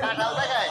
কাঁঠাল দেখায়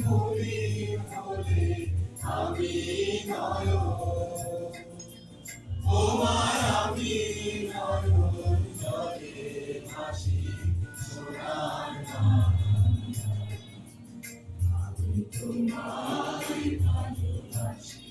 ভুলি ভুলি আমি তোমার আমি জলে ভাসি সোনার আমি তোমার ভালোবাসি